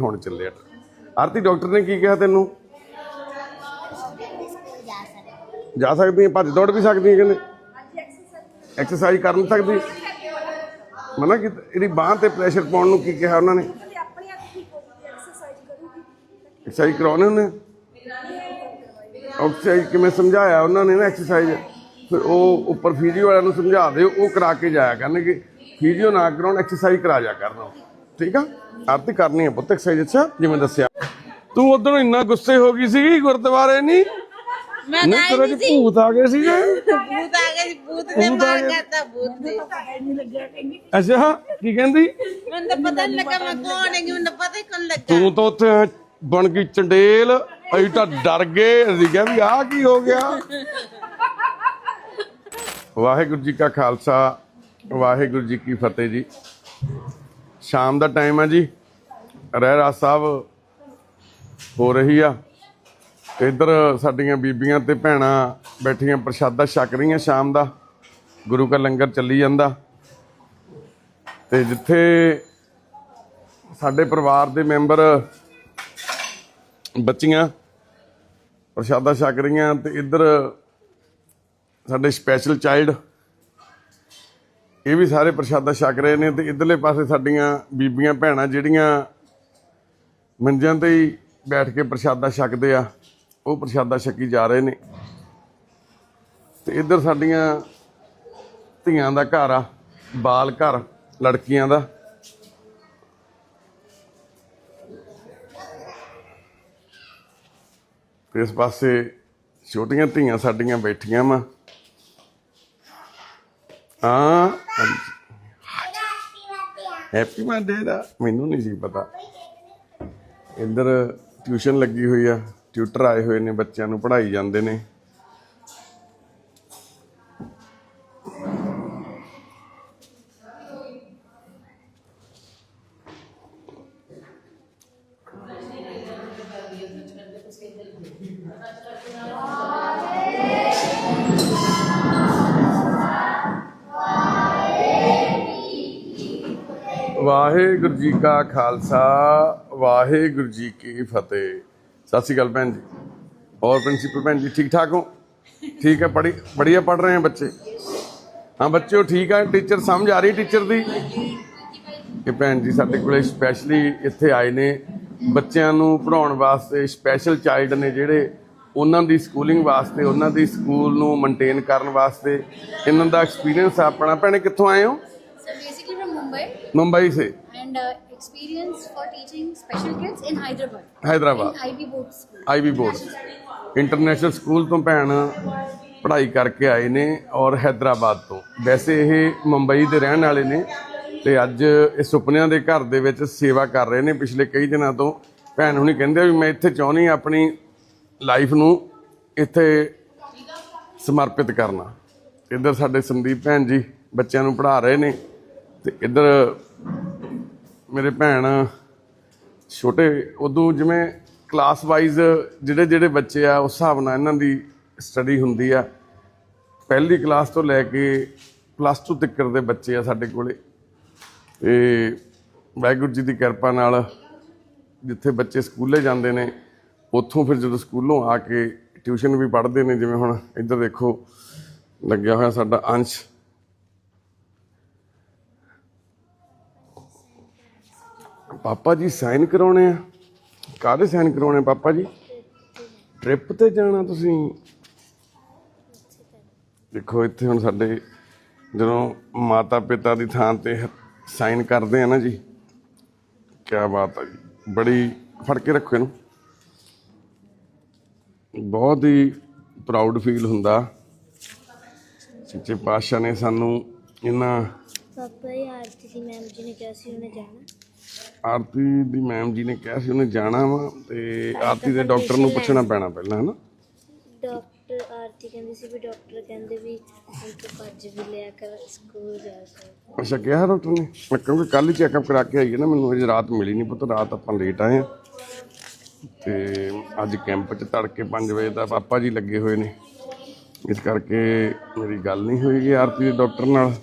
ਹੁਣ ਚੱਲਿਆ? ਆਰਤੀ ਡਾਕਟਰ ਨੇ ਕੀ ਕਿਹਾ ਤੈਨੂੰ? ਜਾ ਸਕਦੀ ਹੈ, ਭੱਜ ਦੌੜ ਵੀ ਸਕਦੀ ਹੈ ਕਹਿੰਦੇ। ਐਕਸਰਸਾਈਜ਼ ਕਰ ਨਹੀਂ ਸਕਦੀ। ਮਨਾ ਕਿ ਇਹਦੀ ਬਾਹ ਤੇ ਪ੍ਰੈਸ਼ਰ ਪਾਉਣ ਨੂੰ ਕੀ ਕਿਹਾ ਉਹਨਾਂ ਨੇ? ਐਕਸਰਸਾਈਜ਼ ਕਰਾਉਣੇ ਉਹਨੇ? ਐਕਸਰਸਾਈਜ਼ ਕਿਵੇਂ ਸਮਝਾਇਆ ਉਹਨਾਂ ਨੇ ਨਾ ਐਕਸਰਸਾਈਜ਼ ਫਿਰ ਉਹ ਉੱਪਰ ਫਿਜ਼ੀਓ ਵਾਲਿਆਂ ਨੂੰ ਸਮਝਾ ਦਿਓ, ਉਹ ਕਰਾ ਕੇ ਜਾਇਆ ਕਰਨਗੇ। ਫਿਜ਼ੀਓ ਨਾ ਕਰਾਉਣ ਐਕਸਰਸਾਈਜ਼ ਕਰਾ ਜਾ ਕਰਨਾ ਠੀਕ ਆ? ਆਰਤੀ ਕਰਨੀ ਹੈ ਪੁੱਤ ਐਕਸਰਸਾਈਜ਼ ਅੱਛਾ ਜਿਵੇਂ ਦੱਸਿਆ। ਤੂੰ ਉਧਰੋਂ ਇੰਨਾ ਗੁੱਸੇ ਹੋ ਗਈ ਸੀਗੀ ਗੁਰਦੁਆਰੇ ਨਹੀਂ ਮੈਂ ਨਹੀਂ ਤੇਰੇ ਚ ਭੂਤ ਆ ਗਏ ਸੀਗੇ। ਭੂਤ ਆ ਗਏ ਭੂਤ ਨੇ ਮਾਰ। ਕਰਤਾ ਭੂਤ ਨੇ ਅੱਛਾ ਕੀ ਕਹਿੰਦੀ? ਮੈਨੂੰ ਤਾਂ ਪਤਾ ਨਹੀਂ ਲੱਗਾ ਮੈਂ ਕੌਣ ਹੈਗੀ ਮੈਨੂੰ ਪਤਾ ਹੀ ਕੌਣ ਲੱਗਾ। ਤੂੰ ਤਾਂ ਉੱਥੇ ਬਣ ਗਈ ਚੰਡੇਲ ਅਸੀਂ ਤਾਂ ਡਰ ਗਏ ਅਸੀਂ ਕਿਹਾ ਵੀ ਆਹ ਕੀ ਹੋ ਗਿਆ। ਵਾਹਿਗੁਰੂ ਜੀ ਕਾ ਖਾਲਸਾ ਵਾਹਿਗੁਰੂ ਜੀ ਕੀ ਫਤਿਹ ਜੀ। ਸ਼ਾਮ ਦਾ ਟਾਈਮ ਹੈ ਜੀ। ਰਹਿ ਰਹਿਰਾ ਸਾਹਿਬ ਹੋ ਰਹੀ ਆ। ਤੇ ਇੱਧਰ ਸਾਡੀਆਂ ਬੀਬੀਆਂ ਤੇ ਭੈਣਾਂ ਬੈਠੀਆਂ, ਪ੍ਰਸ਼ਾਦਾ ਛਕ ਰਹੀਆਂ ਸ਼ਾਮ ਦਾ। ਗੁਰੂ ਕਾ ਲੰਗਰ ਚੱਲੀ ਜਾਂਦਾ। ਤੇ ਜਿੱਥੇ ਸਾਡੇ ਪਰਿਵਾਰ ਦੇ ਮੈਂਬਰ ਬੱਚੀਆਂ ਪ੍ਰਸ਼ਾਦਾ ਛਕ ਰਹੀਆਂ ਤੇ ਇੱਧਰ ਸਾਡੇ ਸਪੈਸ਼ਲ ਚਾਈਲਡ ਇਹ ਵੀ ਸਾਰੇ ਪ੍ਰਸ਼ਾਦਾ ਛਕ ਰਹੇ ਨੇ ਤੇ ਇਧਰਲੇ ਪਾਸੇ ਸਾਡੀਆਂ ਬੀਬੀਆਂ ਭੈਣਾਂ ਜਿਹੜੀਆਂ ਮੰਜਿਆਂ ਤੇ ਹੀ ਬੈਠ ਕੇ ਪ੍ਰਸ਼ਾਦਾ ਛਕਦੇ ਆ, ਉਹ ਪ੍ਰਸ਼ਾਦਾ ਛਕੀ ਜਾ ਰਹੇ ਨੇ। ਤੇ ਇੱਧਰ ਸਾਡੀਆਂ ਧੀਆਂ ਦਾ ਘਰ ਆ, ਬਾਲ ਘਰ, ਲੜਕੀਆਂ ਦਾ। ਇਸ ਪਾਸੇ ਛੋਟੀਆਂ ਧੀਆਂ ਸਾਡੀਆਂ ਬੈਠੀਆਂ ਵਾ। ਹਾਂ ਹੈਪੀ ਬਰਥਡੇ ਦਾ, ਮੈਨੂੰ ਨਹੀਂ ਸੀ ਪਤਾ। ਇੱਧਰ ਟਿਊਸ਼ਨ ਲੱਗੀ ਹੋਈ ਆ ਟਿਊਟਰ ਆਏ ਹੋਏ ਨੇ, ਬੱਚਿਆਂ ਨੂੰ ਪੜ੍ਹਾਈ ਜਾਂਦੇ ਨੇ। ਵਾਹਿਗੁਰੂ ਜੀ ਕਾ ਖਾਲਸਾ, ਵਾਹਿਗੁਰੂ ਜੀ ਕੀ ਫਤਿਹ। ਸਤਿ ਸ਼੍ਰੀ ਅਕਾਲ ਭੈਣ ਜੀ। ਔਰ ਪ੍ਰਿੰਸੀਪਲ ਭੈਣ ਜੀ, ਠੀਕ ਠਾਕ ਹੋ? ਠੀਕ ਹੈ ਪੜੀ ਬੜੀਆ ਪੜ ਰਹੇ हैं ਬੱਚੇ? ਹਾਂ ਬੱਚਿਓ ਠੀਕ ਆ, ਟੀਚਰ ਸਮਝ ਆ ਰਹੀ ਟੀਚਰ ਦੀ? ਇਹ ਭੈਣ ਜੀ, ਸਾਡੇ ਕੋਲੇ ਸਪੈਸ਼ਲੀ ਇੱਥੇ ਆਏ ਨੇ। ਬੱਚਿਆਂ ਨੂੰ ਪੜਾਉਣ ਵਾਸਤੇ ਸਪੈਸ਼ਲ ਚਾਈਲਡ ਨੇ ਜਿਹੜੇ, ਉਹਨਾਂ ਦੀ ਸਕੂਲਿੰਗ ਵਾਸਤੇ, ਉਹਨਾਂ ਦੀ ਸਕੂਲ ਨੂੰ ਮੇਨਟੇਨ ਕਰਨ ਵਾਸਤੇ। ਇਹਨਾਂ ਦਾ ਐਕਸਪੀਰੀਅੰਸ ਆਪਣਾ। ਭੈਣੇ, ਕਿੱਥੋਂ ਆਏ ਹੋ? ਮੁੰਬਈ ਸੇ and uh, experience for teaching special kids in Hyderabad. Hyderabad In IB board school. IB board international school ਤੋਂ ਭੈਣ ਪੜ੍ਹਾਈ ਕਰਕੇ ਆਏ ਨੇ ਔਰ ਹੈਦਰਾਬਾਦ ਤੋਂ। ਵੈਸੇ ਇਹ ਮੁੰਬਈ ਦੇ ਰਹਿਣ ਵਾਲੇ ਨੇ ਤੇ ਅੱਜ ਇਹ ਸੁਪਨਿਆਂ ਦੇ ਘਰ ਦੇ ਵਿੱਚ ਸੇਵਾ ਕਰ ਰਹੇ ਨੇ। ਪਿਛਲੇ ਕਈ ਦਿਨਾਂ ਤੋਂ ਭੈਣ ਹੁਣੀ ਕਹਿੰਦੇ ਵੀ ਮੈਂ ਇੱਥੇ ਚਾਹੁੰਦੀ ਹਾਂ ਆਪਣੀ ਲਾਈਫ ਨੂੰ ਇੱਥੇ ਸਮਰਪਿਤ ਕਰਨਾ। ਇੱਧਰ ਸਾਡੇ ਸੰਦੀਪ ਭੈਣ ਜੀ ਬੱਚਿਆਂ ਨੂੰ ਪੜ੍ਹਾ ਰਹੇ ਨੇ। ਤੇ ਇੱਧਰ ਮੇਰੇ ਭੈਣ ਛੋਟੇ, ਉਦੋਂ ਜਿਵੇਂ ਕਲਾਸ ਵਾਈਜ਼ ਜਿਹੜੇ ਜਿਹੜੇ ਬੱਚੇ ਆ, ਉਸ ਹਿਸਾਬ ਨਾਲ ਇਹਨਾਂ ਦੀ ਸਟੱਡੀ ਹੁੰਦੀ ਆ। ਪਹਿਲੀ ਕਲਾਸ ਤੋਂ ਲੈ ਕੇ ਪਲੱਸ 2 ਤੱਕ ਦੇ ਬੱਚੇ ਆ ਸਾਡੇ ਕੋਲੇ। ਤੇ ਵਾਹਿਗੁਰੂ ਜੀ ਦੀ ਕਿਰਪਾ ਨਾਲ ਜਿੱਥੇ ਬੱਚੇ ਸਕੂਲੇ ਜਾਂਦੇ ਨੇ, ਉੱਥੋਂ ਫਿਰ ਜਦੋਂ ਸਕੂਲੋਂ ਆ ਕੇ ਟਿਊਸ਼ਨ ਵੀ ਪੜ੍ਹਦੇ ਨੇ, ਜਿਵੇਂ ਹੁਣ ਇੱਧਰ ਦੇਖੋ, ਲੱਗਿਆ ਹੋਇਆ ਸਾਡਾ ਅੰਸ਼। ਪਾਪਾ ਜੀ ਸਾਈਨ ਕਰਾਉਣੇ ਆ? ਕਾਹਦੇ ਸਾਈਨ ਕਰਾਉਣੇ ਪਾਪਾ ਜੀ? ਟ੍ਰਿਪ ਤੇ ਜਾਣਾ ਤੁਸੀਂ? ਦੇਖੋ, ਇੱਥੇ ਹੁਣ ਸਾਡੇ ਜਦੋਂ ਮਾਤਾ ਪਿਤਾ ਦੀ ਥਾਂ ਤੇ ਸਾਈਨ ਕਰਦੇ ਆ ਨਾ ਜੀ ਕੀ ਬਾਤ ਹੈ ਜੀ। ਬੜੀ ਫੜ ਕੇ ਰੱਖੋ ਇਹਨੂੰ। ਬਹੁਤ ਹੀ ਪ੍ਰਾਊਡ ਫੀਲ ਹੁੰਦਾ। ਸੱਚੇ ਪਾਤਸ਼ਾਹ ਨੇ ਸਾਨੂੰ ਇਹਨਾਂ ਪਾਪਾ ਜੀ, ਆਰਤੀ ਮੈਮ ਜੀ ਨੇ ਕਿਹਾ ਸੀ ਉਹਨੇ ਜਾਣਾ। ਆਰਤੀ ਦੀ ਮੈਮ ਜੀ ਨੇ ਕਿਹਾ ਸੀ ਉਹਨੇ ਜਾਣਾ ਵਾ ਤੇ ਆਰਤੀ ਦੇ ਡਾਕਟਰ ਨੂੰ ਪੁੱਛਣਾ ਪੈਣਾ ਪਹਿਲਾਂ ਹਨਾ? ਡਾਕਟਰ ਆਰਤੀ ਕਹਿੰਦੀ ਸੀ ਵੀ ਡਾਕਟਰ ਕਹਿੰਦੇ ਵੀ ਹੁਣ ਤੂੰ ਭੱਜ ਵੀ ਲਿਆ ਕਰ ਸਕੂਲ ਜਾ ਕਰ ਅੱਛਾ ਕਿਹਾ ਡਾਕਟਰ ਨੇ? ਮੈਂ ਕਿਉਂਕਿ ਕੱਲ ਹੀ ਚੈੱਕਅਪ ਕਰਾ ਕੇ ਆਈ ਹੈ ਨਾ ਮੈਨੂੰ ਅਜੇ ਰਾਤ ਮਿਲੀ ਨਹੀਂ ਪੁੱਤ ਰਾਤ ਆਪਾਂ ਲੇਟ ਆਏ ਆ ਤੇ ਅੱਜ ਕੈਂਪ 'ਚ ਤੜਕੇ 5 ਵਜੇ ਦਾ ਪਾਪਾ ਜੀ ਲੱਗੇ ਹੋਏ ਨੇ। ਇਸ ਕਰਕੇ ਮੇਰੀ ਗੱਲ ਨਹੀਂ ਹੋਈ ਆਰਤੀ ਦੇ ਡਾਕਟਰ ਨਾਲ।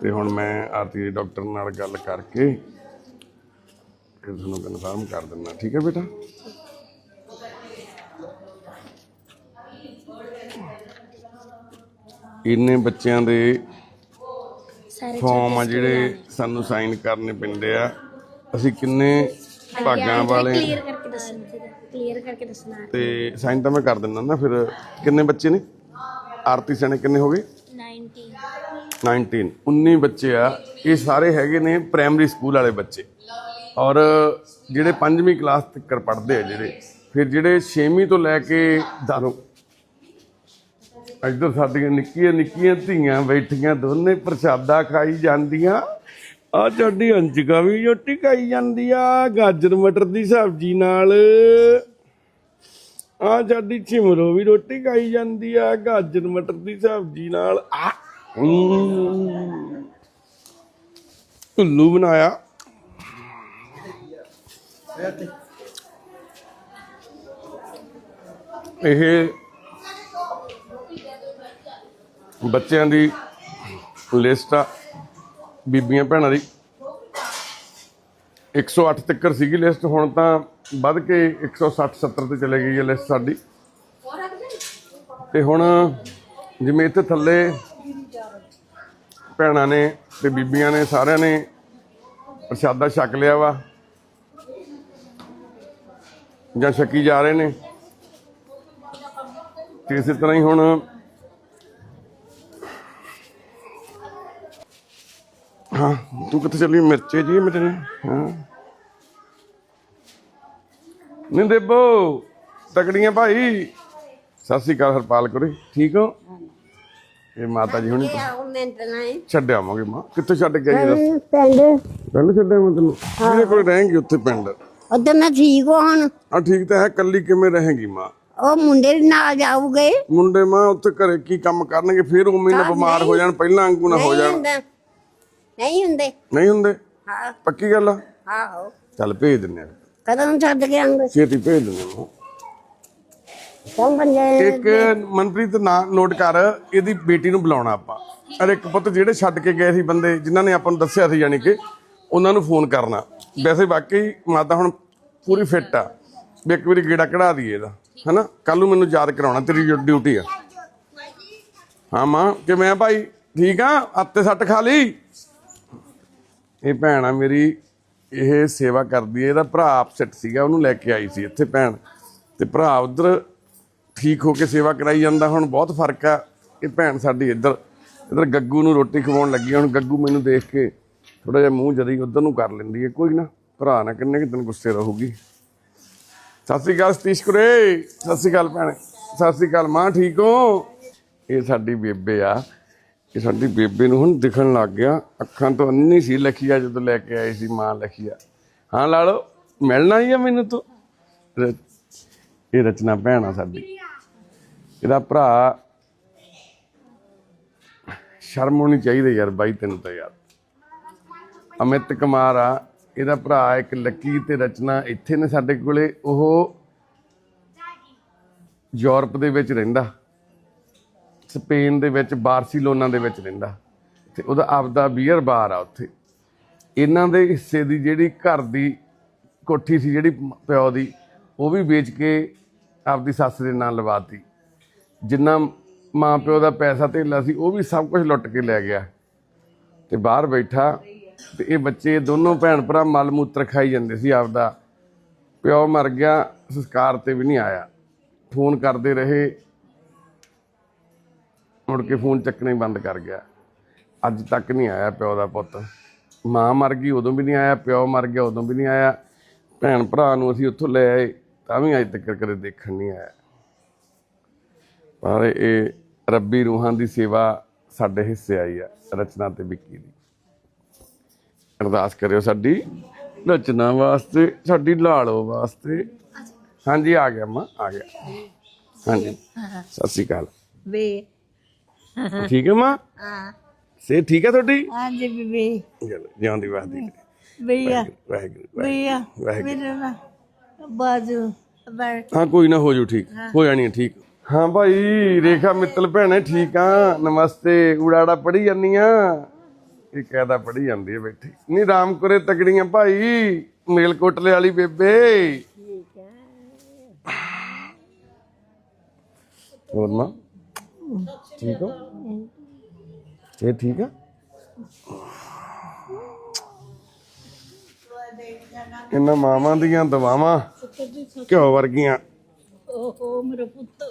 ਤੇ ਹੁਣ ਮੈਂ ਆਰਤੀ ਦੇ ਡਾਕਟਰ ਨਾਲ ਗੱਲ ਕਰਕੇ ਕਰਕੇ ਤੁਹਾਨੂੰ ਕਨਫਰਮ ਕਰ ਦਿੰਦਾ। ਠੀਕ ਹੈ ਬੇਟਾ? ਇੰਨੇ ਬੱਚਿਆਂ ਦੇ ਫਾਰਮ ਆ ਜਿਹੜੇ ਸਾਨੂੰ ਸਾਈਨ ਕਰਨੇ ਪੈਂਦੇ ਆ। ਅਸੀਂ ਕਿੰਨੇ ਭਾਗਾਂ ਵਾਲੇ ਕਲੀਅਰ ਕਰਕੇ ਦੱਸਣਾ ਕਲੀਅਰ ਕਰਕੇ ਦੱਸਣਾ ਤੇ ਸਾਈਨ ਤਾਂ ਮੈਂ ਕਰ ਦਿੰਦਾ ਨਾ ਫਿਰ ਕਿੰਨੇ ਬੱਚੇ ਨੇ? ਆਰਤੀ ਸਣੇ ਕਿੰਨੇ ਹੋ ਗਏ? 19 19 19 ਬੱਚੇ ਆ। ਇਹ ਸਾਰੇ ਹੈਗੇ ਨੇ ਪ੍ਰਾਇਮਰੀ ਸਕੂਲ ਵਾਲੇ ਬੱਚੇ। ਔਰ ਜਿਹੜੇ 5ਵੀਂ ਕਲਾਸ ਤੱਕ ਪੜ੍ਹਦੇ ਆ ਜਿਹੜੇ, ਫਿਰ ਜਿਹੜੇ 6ਵੀਂ ਤੋਂ ਲੈ ਕੇ ਦਾਰੋ ਇੱਧਰ ਸਾਡੀਆਂ ਨਿੱਕੀਆਂ ਨਿੱਕੀਆਂ ਧੀਆਂ ਬੈਠੀਆਂ, ਦੋਨੇ ਪ੍ਰਸ਼ਾਦਾ ਖਾਈ ਜਾਂਦੀਆਂ ਆ ਸਾਡੀ ਅੰਜਕਾ ਵੀ ਰੋਟੀ ਖਾਈ ਜਾਂਦੀ ਆ ਗਾਜਰ ਮਟਰ ਦੀ ਸਬਜ਼ੀ ਨਾਲ। ਆ ਸਾਡੀ ਛਿਮਰੋ ਵੀ ਰੋਟੀ ਖਾਈ ਜਾਂਦੀ ਆ ਗਾਜਰ ਮਟਰ ਦੀ ਸਬਜ਼ੀ ਨਾਲ। ਆ ਉੱਲੂ ਬਣਾਇਆ। ਇਹ ਬੱਚਿਆਂ ਦੀ ਲਿਸਟ ਆ, ਬੀਬੀਆਂ ਭੈਣਾਂ ਦੀ। 108 ਤੱਕਰ ਸੀਗੀ ਲਿਸਟ ਹੁਣ ਤਾਂ ਵੱਧ ਕੇ 160 70 ਤੇ ਚਲੇ ਗਈ ਹੈ ਲਿਸਟ ਸਾਡੀ। ਤੇ ਹੁਣ ਜਿਵੇਂ ਇੱਥੇ ਥੱਲੇ ਭੈਣਾਂ ਨੇ ਤੇ ਬੀਬੀਆਂ ਨੇ, ਸਾਰਿਆਂ ਨੇ ਪ੍ਰਸ਼ਾਦਾ ਛਕ ਲਿਆ ਵਾ। ਜਾਂ ਛਕੀ ਜਾ ਰਹੇ ਨੇ। ਤੇ ਇਸੇ ਤਰ੍ਹਾਂ ਹੀ ਹੁਣ ਹਾਂ ਤੂੰ ਕਿੱਥੇ ਚੱਲੀ? ਮਿਰਚੇ ਜੀ ਮੇਰੇ ਨੇ ਹਾਂ। ਨਹੀਂ ਦੇਬੋ ਤਕੜੀਆਂ ਭਾਈ। ਸਤਿ ਸ਼੍ਰੀ ਅਕਾਲ ਹਰਪਾਲ ਕਰੇ ਠੀਕ ਹੋ? ਇਹ ਮਾਤਾ ਜੀ ਹੁਣੀ ਛੱਡ ਆਵਾਂਗੇ ਮਾਂ। ਕਿੱਥੇ ਛੱਡ ਕੇ ਆਈ ਦੱਸ? ਪਿੰਡ। ਪਿੰਡ ਛੱਡਿਆ ਮੈਂ ਤੈਨੂੰ? ਕਿਹਦੇ ਕੋਲ ਰਹੇਂਗੀ ਉੱਥੇ ਪਿੰਡ। ਉਧਰ ਮੈਂ ਠੀਕ ਹਾਂ ਹੁਣ। ਆ ਠੀਕ ਤਾਂ ਹੈ ਕੱਲੀ ਕਿਵੇਂ ਰਹੇਗੀ ਮਾਂ? ਉਹ ਮੁੰਡੇ ਵੀ ਨਾਲ ਜਾਊਗੇ। ਮੁੰਡੇ ਮਾਂ ਉੱਥੇ ਘਰੇ ਕੀ ਕੰਮ ਕਰਨਗੇ? ਫਿਰ ਉਵੇਂ ਨਾ ਬਿਮਾਰ ਹੋ ਜਾਣ ਪਹਿਲਾਂ ਵਾਂਗੂ ਨਾ ਹੋ ਨਹੀਂ ਜਾਣ। ਹੁੰਦਾ। ਨਹੀਂ ਹੁੰਦੇ। ਨਹੀਂ ਹੁੰਦੇ? ਹਾਂ। ਪੱਕੀ ਗੱਲ ਆ? ਆਹੋ। ਚੱਲ ਭੇਜ ਦਿੰਨੇ ਆ। ਕਦੋਂ ਛੱਡ ਕੇ ਆਂਗੇ ਛੇਤੀ ਭੇਜ ਦਿੰਨੇ ਆ। ਕੌਣ ਬੰਦੇ ਇੱਕ ਮਨਪ੍ਰੀਤ ਨਾਂ ਨੋਟ ਕਰ ਇਹਦੀ ਬੇਟੀ ਨੂੰ ਬੁਲਾਉਣਾ ਆਪਾਂ। ਅਰੇ ਇੱਕ ਪੁੱਤ ਜਿਹੜੇ ਛੱਡ ਕੇ ਗਏ ਸੀ ਬੰਦੇ ਜਿਨ੍ਹਾਂ ਨੇ ਆਪਾਂ ਨੂੰ ਦੱਸਿਆ ਸੀ ਯਾਨੀ ਕਿ ਉਹਨਾਂ ਨੂੰ ਫੋਨ ਕਰਨਾ। ਵੈਸੇ ਵਾਕਈ ਮਾਤਾ ਹੁਣ ਪੂਰੀ ਫਿੱਟ ਆ। ਵੀ ਇੱਕ ਵਾਰੀ ਗੇੜਾ ਕਢਾ ਦਈਏ ਇਹਦਾ ਹਨਾ? ਕੱਲ ਨੂੰ ਮੈਨੂੰ ਯਾਦ ਕਰਾਉਣਾ ਤੇਰੀ ਡਿਊਟੀ ਆ। ਹਾਂ ਮਾਂ ਕਿਵੇਂ ਆ ਭਾਈ? ਠੀਕ ਆ? ਅੱਤੇ ਸੱਟ ਖਾ ਲਈ? ਇਹ ਭੈਣ ਆ ਮੇਰੀ ਇਹ ਸੇਵਾ ਕਰਦੀ ਹੈ ਇਹਦਾ ਭਰਾ ਅਪਸੈਟ ਸੀਗਾ ਉਹਨੂੰ ਲੈ ਕੇ ਆਈ ਸੀ ਇੱਥੇ ਭੈਣ। ਤੇ ਭਰਾ ਉਧਰ ਠੀਕ ਹੋ ਕੇ ਸੇਵਾ ਕਰਾਈ ਜਾਂਦਾ ਹੁਣ ਬਹੁਤ ਫ਼ਰਕ ਆ। ਇਹ ਭੈਣ ਸਾਡੀ ਇੱਧਰ ਇੱਧਰ ਗੱਗੂ ਨੂੰ ਰੋਟੀ ਖਵਾਉਣ ਲੱਗੀ। ਹੁਣ ਗੱਗੂ ਮੈਨੂੰ ਦੇਖ ਕੇ ਥੋੜਾ ਜਿਹਾ ਮੂੰਹ ਜਦੀ ਉਧਰ ਨੂੰ ਕਰ ਲੈਂਦੀ ਹੈ, ਕੋਈ ਨਾ। ਭਰਾ ਨਾ ਕਿੰਨੇ ਕਿ ਦਿਨ ਗੁੱਸੇ ਰਹੂਗੀ। ਸਤਿ ਸ੍ਰੀ ਅਕਾਲ ਸਤੀਸ਼ ਕੁਰੇ। ਸਤਿ ਸ੍ਰੀ ਅਕਾਲ ਭੈਣ। ਸਤਿ ਸ੍ਰੀ ਅਕਾਲ ਮਾਂ, ਠੀਕ ਹੋ? ਇਹ ਸਾਡੀ ਬੇਬੇ ਆ। ਇਹ ਸਾਡੀ ਬੇਬੇ ਨੂੰ ਹੁਣ ਦਿਖਣ ਲੱਗ ਗਿਆ। ਅੱਖਾਂ ਤੋਂ ਅੰਨੀ ਸੀ ਲਖੀਆ ਜਦੋਂ ਲੈ ਕੇ ਆਈ ਸੀ ਮਾਂ ਲਖੀਆ। ਹਾਂ ਲਾਲੋ, ਮਿਲਣਾ ਹੀ ਆ ਮੈਨੂੰ ਤੂੰ। ਇਹ ਰਚਨਾ ਭੈਣ ਆ ਸਾਡੀ। ਇਹਦਾ ਭਰਾ ਸ਼ਰਮ ਹੋਣੀ ਚਾਹੀਦੀ ਯਾਰ ਬਾਈ ਤੈਨੂੰ ਤਾਂ ਯਾਰ। ਅਮਿਤ ਕੁਮਾਰ ਆ, ਇਹਦਾ ਭਰਾ ਇੱਕ ਲੱਕੀ ਤੇ ਰਚਨਾ ਇੱਥੇ ਨੇ ਸਾਡੇ ਕੋਲੇ, ਉਹ ਯੂਰਪ ਦੇ ਵਿੱਚ ਰਹਿੰਦਾ, ਸਪੇਨ ਦੇ ਵਿੱਚ, ਬਾਰਸੀਲੋਨਾ ਦੇ ਵਿੱਚ ਰਹਿੰਦਾ, ਤੇ ਉਹਦਾ ਆਪਦਾ ਬੀਅਰ ਬਾਰ ਆ ਉੱਥੇ। ਇਹਨਾਂ ਦੇ ਹਿੱਸੇ ਦੀ ਜਿਹੜੀ ਘਰ ਦੀ ਕੋਠੀ ਸੀ, ਜਿਹੜੀ ਪਿਓ ਦੀ, ਉਹ ਵੀ ਵੇਚ ਕੇ ਆਪਦੀ ਸੱਸ ਦੇ ਨਾਂ ਲਵਾਤੀ। ਜਿੰਨਾ ਮਾਂ ਪਿਓ ਦਾ ਪੈਸਾ ਧੇਲਾ ਸੀ, ਉਹ ਵੀ ਸਭ ਕੁਝ ਲੁੱਟ ਕੇ ਲੈ ਗਿਆ। ਤੇ ਬਾਹਰ ਬੈਠਾ ਤੇ ਇਹ ਬੱਚੇ ਦੋਨੋਂ ਭੈਣ ਭਰਾ ਮਲ ਮੂਤਰ ਖਾਈ ਜਾਂਦੇ ਸੀ ਆਪਦਾ। ਪਿਓ ਮਰ ਗਿਆ, ਸੰਸਕਾਰ ਤੇ ਵੀ ਨਹੀਂ ਆਇਆ। ਫੋਨ ਕਰਦੇ ਰਹੇ। ਮੁੜ ਕੇ ਫੋਨ ਚੱਕਣਾ ਬੰਦ ਕਰ ਗਿਆ। ਅੱਜ ਤੱਕ ਨਹੀਂ ਆਇਆ ਪਿਓ ਦਾ ਪੁੱਤ। ਮਾਂ ਮਰ ਗਈ, ਉਦੋਂ ਵੀ ਨਹੀਂ ਆਇਆ। ਪਿਓ ਮਰ ਗਿਆ, ਉਦੋਂ ਵੀ ਨਹੀਂ ਆਇਆ। ਭੈਣ ਭਰਾ ਨੂੰ ਅਸੀਂ ਉੱਥੋਂ ਲੈ ਆਏ, ਤਾਂ ਵੀ ਅੱਜ ਤੱਕ ਕਦੇ ਦੇਖਣ ਨਹੀਂ ਆਇਆ। ਪਰ ਇਹ ਰੱਬੀ ਰੂਹਾਂ ਦੀ ਸੇਵਾ ਸਾਡੇ ਹਿੱਸੇ ਆਈ ਆ, ਰਚਨਾ ਤੇ ਵਿੱਕੀ ਦੀ। ਅਰਦਾਸ ਕਰਿਓ ਸਾਡੀ ਰਚਨਾ ਵਾਸਤੇ ਸਾਡੀ ਲਾਲੋ ਵਾਸਤੇ। ਹਾਂਜੀ ਆ ਗਿਆ ਮਾਂ ਆ ਗਿਆ। ਹਾਂਜੀ ਸਤਿ ਸ਼੍ਰੀ ਅਕਾਲ। ਵੇ। ਠੀਕ ਹੈ ਮਾਂ? ਹਾਂ। ਸੇ ਠੀਕ ਹੈ ਤੁਹਾਡੀ? ਹਾਂਜੀ ਬੀਬੀ। ਚਲੋ ਜਿਉਂਦੀ ਵਾਸਦੀ ਭਈਆ ਵਾਹਿਗੁਰੂ ਮੇਰੇ ਬਾਜੂ ਹਾਂ ਕੋਈ ਨਾ ਹੋ ਜੂ ਠੀਕ। ਹੋ। ਜਾਣੀ ਹੈ ਠੀਕ। ਹਾਂ ਭਾਈ ਰੇਖਾ ਮਿੱਤਲ ਭੈਣੇ ਠੀਕ ਆ। ਨਮਸਤੇ ਉੜਾੜਾ ਪੜੀ ਜਾਂਦੀ ਆ। ਇਹ ਕਾਇਦਾ ਪੜੀ ਜਾਂਦੀ ਹੈ ਬੈਠੀ। ਨਹੀਂ ਰਾਮ ਕਰੇ ਤਕੜੀਆਂ ਭਾਈ ਮੇਲਕੋਟਲੇ ਵਾਲੀ ਬੇਬੇ। ਹੋਰ ਮਾਂ ਠੀਕ ਹੋ? ਇਹ ਠੀਕ ਆ? ਇਹਨਾਂ ਮਾਵਾਂ ਦੀਆਂ ਦਵਾਵਾਂ ਘਿਓ ਵਰਗੀਆਂ। ਓਹੋ ਮੇਰੇ ਪੁੱਤ।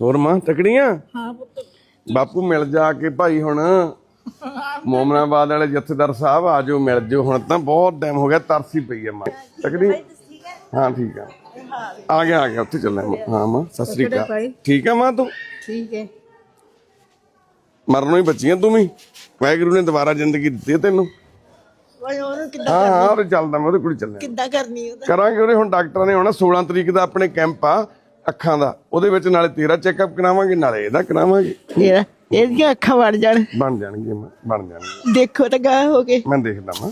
ਹੋਰ ਮਾਂ ਤਕੜੀਆਂ? ਹਾਂ ਪੁੱਤ। ਬਾਪੂ ਮਿਲ ਜਾ ਕੇ ਭਾਈ ਹੁਣ। ਮੋਮਨਾਬਾਦ ਵਾਲੇ ਜਥੇਦਾਰ ਸਾਹਿਬ ਆ ਜਾਓ ਮਿਲ ਜਾਓ। ਹੁਣ ਤਾਂ ਬਹੁਤ ਟਾਈਮ ਹੋ ਗਿਆ ਤਰਸੀ ਪਈ ਆ ਮਾਂ। ਤਕੜੀ ਹਾਂ ਠੀਕ ਆ। ਆ ਗਿਆ ਆ ਗਿਆ ਉੱਥੇ ਚੱਲਣਾ। ਹਾਂ ਮਾਂ। ਸਤਿ ਸ੍ਰੀ ਅਕਾਲ। ਠੀਕ ਆ ਮਾਂ ਤੂੰ? ਠੀਕ ਹੈ। ਮਰਨੋਂ ਹੀ ਬਚੀਆਂ ਤੂੰ ਵੀ? ਵਾਹਿਗੁਰੂ ਨੇ ਦੁਬਾਰਾ ਜ਼ਿੰਦਗੀ ਦਿੱਤੀ ਹੈ ਤੈਨੂੰ। ਉਹਨੂੰ ਹਾਂ ਹਾਂ ਉਹ ਚੱਲਦਾ ਮੈਂ ਉਹਦੇ ਕੋਲ ਹੀ ਚੱਲਣਾ ਕਿੱਦਾਂ ਕਰਨੀ ਉਹਦਾ? ਕਰਾਂਗੇ ਉਹਦੇ ਹੁਣ ਡਾਕਟਰਾਂ ਨੇ ਆਉਣਾ 16 ਤਰੀਕ ਦਾ ਆਪਣੇ ਕੈਂਪ ਆ ਅੱਖਾਂ ਦਾ। ਉਹਦੇ ਵਿੱਚ ਨਾਲੇ ਤੇਰਾ ਚੈੱਕਅਪ ਕਰਾਵਾਂਗੇ ਨਾਲੇ ਇਹਦਾ ਕਰਾਵਾਂਗੇ। ਮੇਰਾ ਇਹਦੀਆਂ ਅੱਖਾਂ ਵੜ ਜਾਣ। ਬਣ ਜਾਣਗੀਆਂ ਮਾਂ, ਬਣ ਜਾਣਗੀਆਂ। ਦੇਖੋ ਤਾਂ ਗਾ ਹੋ ਕੇ। ਮੈਂ ਦੇਖਦਾ ਮਾਂ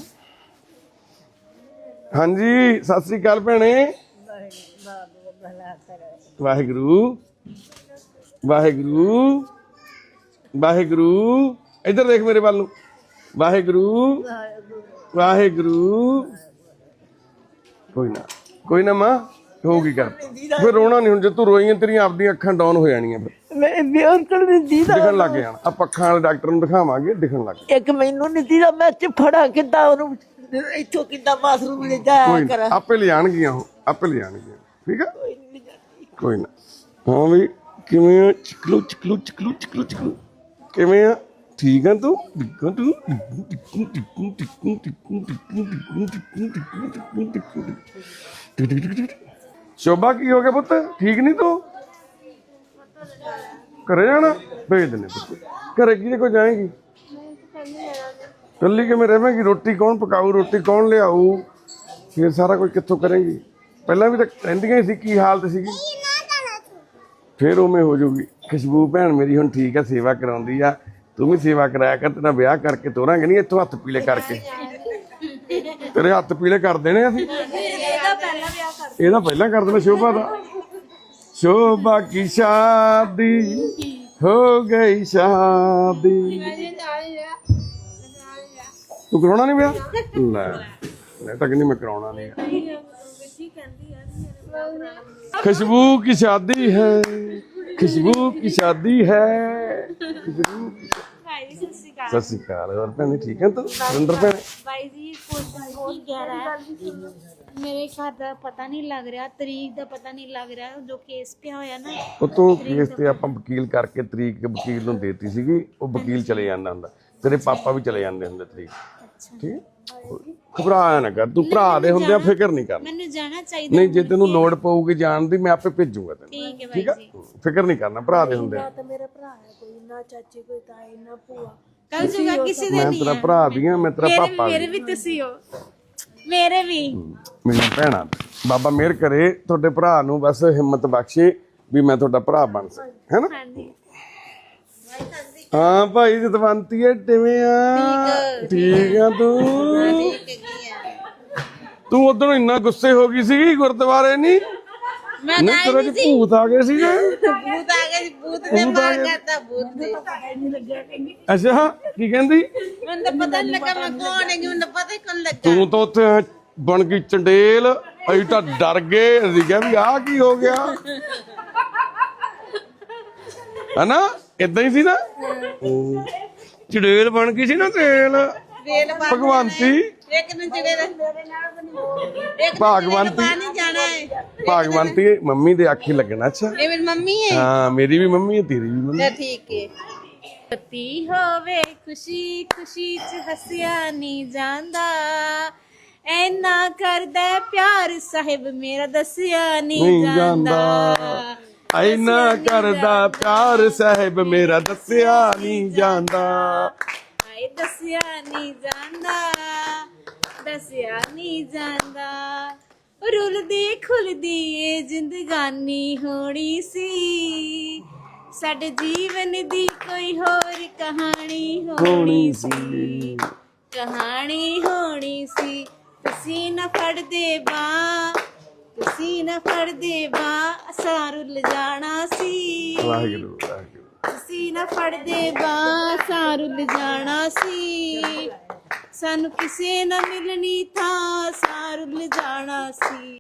ਹਾਂਜੀ ਸਤਿ ਸ੍ਰੀ ਅਕਾਲ ਭੈਣੇ। ਵਾਹਿਗੁਰੂ। ਵਾਹਿਗੁਰੂ। ਵਾਹਿਗੁਰੂ। ਇੱਧਰ ਦੇਖ ਮੇਰੇ ਵੱਲ ਨੂੰ। ਵਾਹਿਗੁਰੂ। ਵਾਹਿਗੁਰੂ। ਕੋਈ ਨਾ ਕੋਈ ਨਾ ਮਾਂ ਹੋਊਗੀ ਕਰ ਫਿਰ ਰੋਣਾ ਨਹੀਂ ਹੁਣ ਜੇ ਤੂੰ ਰੋਈਆਂ ਤੇਰੀਆਂ ਆਪਦੀਆਂ ਅੱਖਾਂ ਡਾਊਨ ਹੋ ਜਾਣੀਆਂ ਫਿਰ। ਮੈਂ ਬਿਆਨ ਕਰ ਦਿੱਤੀ ਦਾ ਦਿਖਣ ਲੱਗ ਜਾਣਾ ਆ ਅੱਖਾਂ ਵਾਲੇ ਡਾਕਟਰ ਨੂੰ ਦਿਖਾਵਾਂਗੇ ਦਿਖਣ ਲੱਗ ਇੱਕ ਮੈਨੂੰ ਨਹੀਂ ਦਾ ਮੈਂ ਚਫੜਾ ਕਿੱਦਾਂ ਉਹਨੂੰ ਇੱਥੋਂ ਕਿੱਦਾਂ ਬਾਥਰੂਮ ਲੈ ਜਾਇਆ ਕਰਾਂ ਨਾ ਆਪੇ ਲੈ ਜਾਣਗੀਆਂ ਉਹ ਆਪੇ ਲੈ ਜਾਣਗੀਆਂ ਠੀਕ ਆ ਕੋਈ ਨਾ ਹਾਂ ਵੀ ਕਿਵੇਂ ਚਕਲੂ ਚਕਲੂ ਚਕਲੂ ਚਕਲੂ ਚਕਲੂ ਕਿਵੇਂ ਆ ਠੀਕ ਆ ਤੂੰ ਠੀਕ ਆ ਤੂੰ ਸ਼ੋਭਾ ਕੀ ਹੋ ਗਿਆ ਪੁੱਤ ਠੀਕ ਨਹੀਂ ਤੂੰ ਘਰੇ ਜਾਣਾ ਭੇਜ ਦਿੰਦੇ ਪੁੱਤ। ਘਰੇ ਕਿਹਦੇ ਕੋ ਜਾਏਗੀ? ਕੱਲੀ ਕਿਵੇਂ ਰਹੇਗੀ ਰੋਟੀ ਕੌਣ ਪਕਾਊ? ਰੋਟੀ ਕੌਣ ਲਿਆਊ? ਫਿਰ ਸਾਰਾ ਕੁਝ ਕਿੱਥੋਂ ਕਰੇਗੀ? ਪਹਿਲਾਂ ਵੀ ਤਾਂ ਰਹਿੰਦੀਆਂ ਹੀ ਸੀ ਕੀ ਹਾਲਤ ਸੀਗੀ? ਫਿਰ ਉਵੇਂ ਹੋ ਜਾਊਗੀ। ਖੁਸ਼ਬੂ ਭੈਣ ਮੇਰੀ ਹੁਣ ਠੀਕ ਆ ਸੇਵਾ ਕਰਾਉਂਦੀ ਆ। ਤੂੰ ਵੀ ਸੇਵਾ ਕਰਾਇਆ ਕਰ ਤੇਰਾ ਵਿਆਹ ਕਰਕੇ ਤੋਰਾਂਗੇ ਨਹੀਂ ਇੱਥੋਂ ਹੱਥ ਪੀਲੇ ਕਰਕੇ। ਤੇਰੇ ਹੱਥ ਪੀਲੇ ਕਰ ਦੇਣੇ ਅਸੀਂ? ਇਹਦਾ ਪਹਿਲਾਂ ਕਰ ਦੇਣਾ ਸ਼ੋਭਾ ਦਾ। ਸ਼ੋਭਾ ਕੀ ਸ਼ਾਦੀ ਹੋ ਗਈ ਸ਼ਾਦੀ ਤੂੰ ਕਰਾਉਣਾ ਨਹੀਂ ਵਿਆਹ ਲੈ ਮੈਂ ਤਾਂ ਕਹਿੰਦੀ ਮੈਂ ਕਰਾਉਣਾ ਨਹੀਂ खुशबू की शादी है खुशबू की शादी है खुशबू की ਸਤਿ ਸ਼੍ਰੀ ਅਕਾਲ। ਹੋਰ ਠੀਕ ਹੈ ਤੂੰ? ਸੁਰਿੰਦਰ ਭੈਣੇ? ਬਾਈ ਜੀ ਮੇਰੇ ਘਰ ਦਾ ਪਤਾ ਨਹੀਂ ਲੱਗ ਰਿਹਾ ਤਰੀਕ ਦਾ ਪਤਾ ਨਹੀਂ ਲੱਗ ਰਿਹਾ ਜੋ ਕੇਸ ਪਿਆ ਹੋਇਆ ਨਾ। ਉਹ ਤੋਂ ਕੇਸ ਤੇ ਆਪਾਂ ਵਕੀਲ ਕਰਕੇ ਤਰੀਕ ਵਕੀਲ ਨੂੰ ਦੇਤੀ ਸੀਗੀ ਉਹ ਵਕੀਲ ਚਲੇ ਜਾਂਦਾ ਹੁੰਦਾ। ਤੇਰੇ ਪਾਪਾ ਵੀ ਚਲੇ ਜਾਂਦੇ ਹੁੰਦੇ ਤਰੀਕ। ਠੀਕ ਹੈ? ਘਬਰਾਇਆ ਨਾ ਕਰ ਤੂੰ ਭਰਾ ਦੇ ਹੁੰਦੇ ਆ ਫਿਕਰ ਨਹੀਂ ਕਰਨਾ ਮੈਨੂੰ ਜਾਣਾ ਚਾਹੀਦਾ ਨਹੀਂ ਜੇ ਤੈਨੂੰ ਲੋੜ ਪਊਗੀ ਜਾਣ ਦੀ ਮੈਂ ਆਪੇ ਭੇਜੂਗਾ ਤੈਨੂੰ। ਠੀਕ ਹੈ ਫਿਕਰ ਨਹੀਂ ਕਰਨਾ ਭਰਾ ਦੇ ਹੁੰਦੇ ਆ। ਮੇਰਾ ਭਰਾ ਹੈ ਕੋਈ ਨਾ ਚਾਚੀ ਕੋਈ ਤਾਈ ਨਾ ਭੂਆ। ਕੱਲ ਜੁਗਾ ਕਿਸੇ ਦੇ ਮੈਂ ਤੇਰਾ ਭਰਾ ਵੀ ਆ ਮੈਂ ਤੇਰਾ ਮੇਰੇ ਪਾਪਾ ਵੀ ਮੇਰੇ ਵੀ ਤੁਸੀਂ ਹੋ। ਮੇਰੇ ਵੀ। ਮੇਰੀਆਂ ਭੈਣਾਂ ਬਾਬਾ ਮਿਹਰ ਕਰੇ ਤੁਹਾਡੇ ਭਰਾ ਨੂੰ ਬਸ ਹਿੰਮਤ ਬਖਸ਼ੇ ਵੀ ਮੈਂ ਤੁਹਾਡਾ ਭਰਾ ਬਣ ਸਕਾਂ ਹੈਨਾ ਹਾਂਜੀ। ਹਾਂ ਭਾਈ ਜਤਵੰਤੀਏ ਕਿਵੇਂ ਆ? ਠੀਕ ਆ। ਤੂੰ? ਤੂੰ ਉਦੋਂ ਇੰਨਾ ਗੁੱਸੇ ਹੋ ਗਈ ਸੀ ਗੁਰਦੁਆਰੇ ਨਹੀਂ ਮੈਂ ਨਹੀਂ ਤੇਰੇ ਚ ਭੂਤ ਆ ਗਏ ਸੀਗੇ। ਭੂਤ ਆ ਨੇ ਮਾਰ ਕਰਤਾ ਨੇ ਅੱਛਾ ਕੀ ਕਹਿੰਦੀ? ਮੈਨੂੰ ਤਾਂ ਪਤਾ ਨਹੀਂ ਲੱਗਾ ਮੈਂ ਕੌਣ ਹੈਗੀ ਮੈਨੂੰ ਤਾਂ ਪਤਾ ਹੀ ਕੌਣ ਲੱਗਾ। ਤੂੰ ਤਾਂ ਉੱਥੇ ਬਣ ਗਈ ਚੰਡੇਲ ਅਸੀਂ ਤਾਂ ਡਰ ਗਏ ਅਸੀਂ ਕਿਹਾ ਵੀ ਆਹ ਕੀ ਹੋ ਗਿਆ? ਹਨਾ? ਇਦਾਂ ਹੀ ਸੀ ਨਾ? ਚੰਡੇਲ ਬਣ ਗਈ ਸੀ ਨਾ ਤੇਲ। ਰੇਲ ਪਾ ਭਗਵੰਤੀ। ਇੱਕ ਨੂੰ ਜਿਹੜੇ ਇੱਕ ਭਾਗਵੰਤੀ ਪਾਣੀ ਜਾਣਾ ਹੈ। ਭਗਵੰਤੀ ਮੰਮੀ ਦੇ ਆਖੀ ਲੱਗਣਾ ਅੱਛਾ। ਇਹ ਮੇਰੀ ਮੰਮੀ ਹੈ। ਹਾਂ ਮੇਰੀ ਵੀ ਮੰਮੀ ਹੈ ਤੇਰੀ ਵੀ ਮੰਮੀ ਤਾਂ ਠੀਕ ਹੈ। ਪਤੀ ਹੋਵੇ ਖੁਸ਼ੀ ਖੁਸ਼ੀ ਚ ਹੱਸਿਆ ਨਹੀਂ ਜਾਂਦਾ। ਐਨਾ ਕਰਦਾ ਪਿਆਰ ਸਾਹਿਬ ਮੇਰਾ ਦੱਸਿਆ ਨਹੀਂ ਜਾਂਦਾ। ਐਨਾ ਕਰਦਾ ਪਿਆਰ ਸਾਹਿਬ ਮੇਰਾ ਦੱਸਿਆ ਨਹੀਂ ਜਾਂਦਾ। ਹਾਏ ਦੱਸਿਆ ਨਹੀਂ ਜਾਂਦਾ। ਦੱਸਿਆ ਨਹੀਂ ਜਾਂਦਾ। ਰੁਲਦੀ ਖੁਲਦੀ ਏ ਜ਼ਿੰਦਗਾਨੀ ਹੋਣੀ ਸੀ। ਸਾਡੇ ਜੀਵਨ ਦੀ ਕੋਈ ਹੋਰ ਕਹਾਣੀ ਹੋਣੀ ਸੀ। ਕਹਾਣੀ ਹੋਣੀ ਸੀ ਤੁਸੀਂ ਨਾ ਫੜਦੇ ਬਾਂ। ਤੁਸੀਂ ਨਾ ਫੜਦੇ ਬਾਂ ਅਸਾਂ ਰੁੱਲ ਜਾਣਾ ਸੀ। ਵਾਹਿਗੁਰੂ ਵਾਹਿਗੁਰੂ। ਤੁਸੀਂ ਨਾ ਫੜਦੇ ਬਾਂ ਅਸਾਂ ਰੁੱਲ ਜਾਣਾ ਸੀ। ਸਾਨੂੰ ਕਿਸੇ ਨਾ ਮਿਲਣੀ ਥਾਂ ਸਾਰ ਜਾਣਾ ਸੀ।